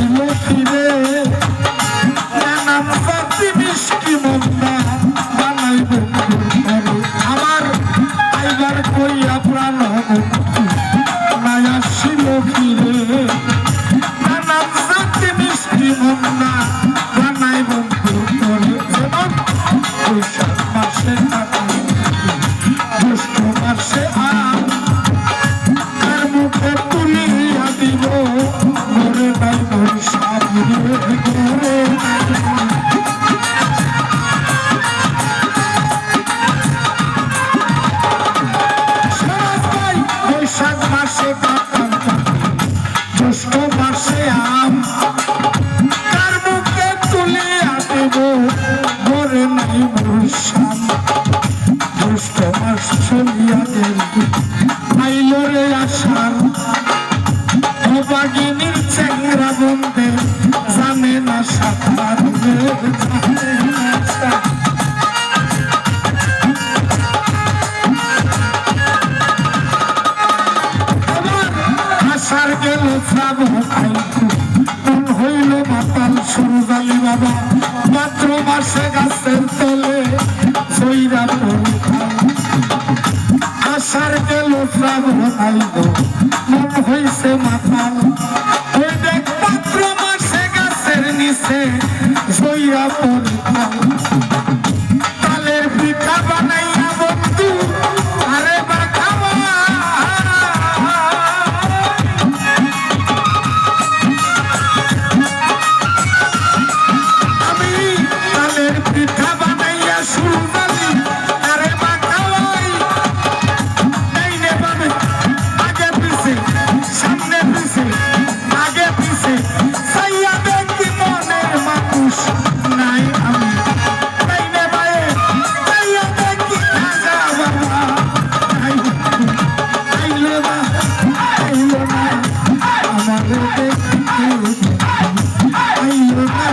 ফিরে ফিরে নাম পাতি মিষ্টি আমার আইবার কইয়া প্রাণ নায়া শিল ফিরে নাম পাতি সরিয়া গেল পাইল রে আশার ভবাগিনীর চেংরা বন্ধে জানে না সাঁতার জানে না সাঁতার গেল শ্রাব হইল মাতাল সরু জালি বাবা। মাত্র মাসে গাছের তলে মাথাল গো। মন হয়েছে মাথাল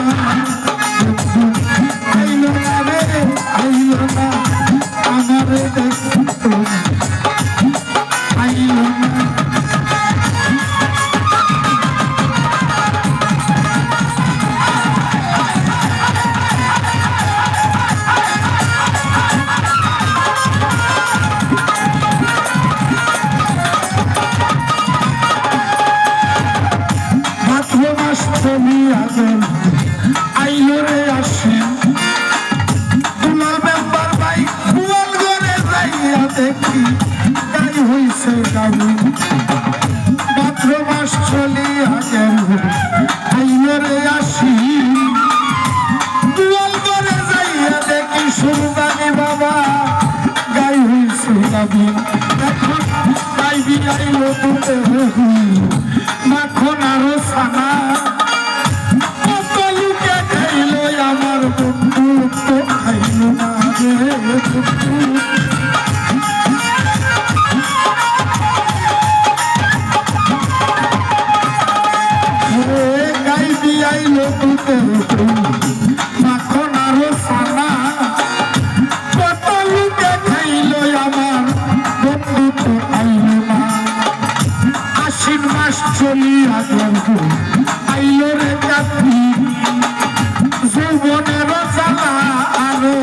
না। নবীন এখন তাই বিয়াইল তুমি মাখন আরও সানা আমার বন্ধু তো খাইল না চলিয়া গল্প আইলো রে কাপি যৌবনের জ্বালা আলো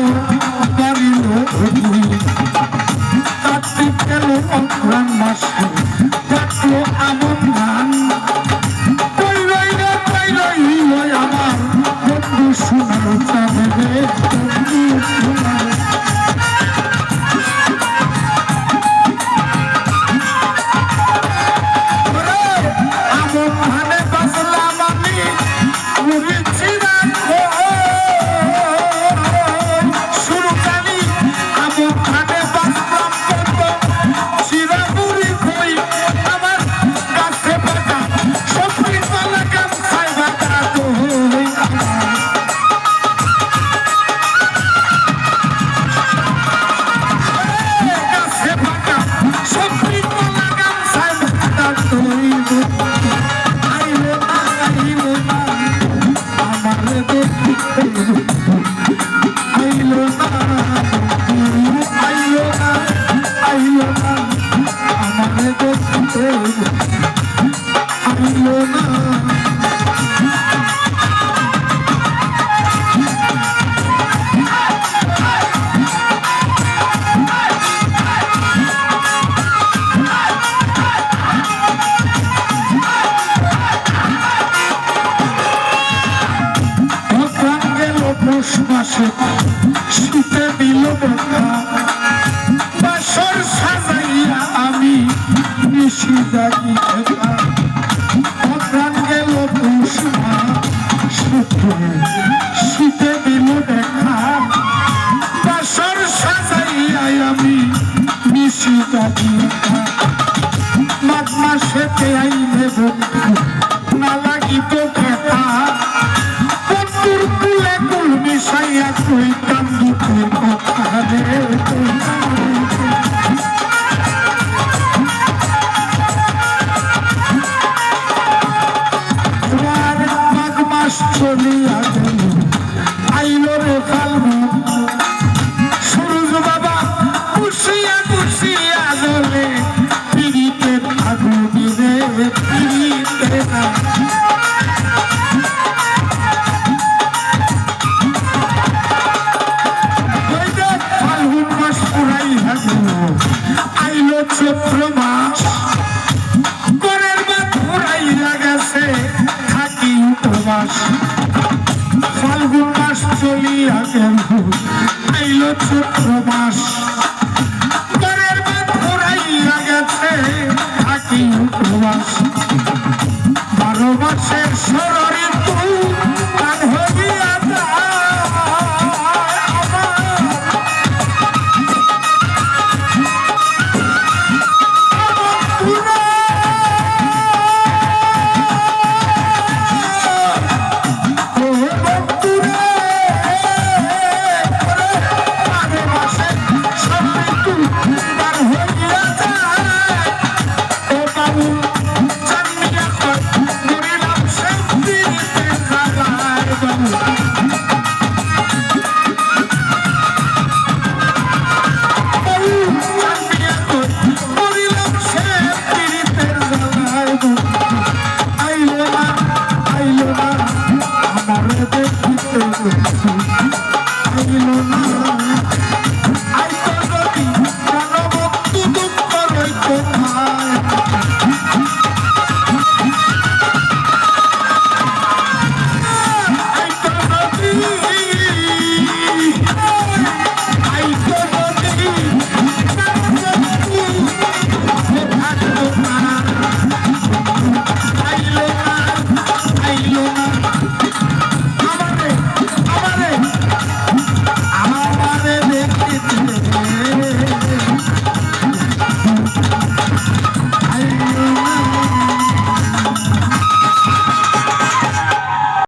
বাড়িল কাটি গেল অক্রাণ মাসে। কাটলো আমন নিশি একা অকাল গেল পৌষ মাস শীতে দিল দেখা বাসর সাজাইয়া আমি নিশি একা মাঘ মাসেতে আইলে বন্ধু না লাগিত খেতা বন্ধুর কুলে কুল মিশাইয়া কইতাম দুঃখের কথা রে তোমার চলিয়া গেল আইল চৈত্র মাস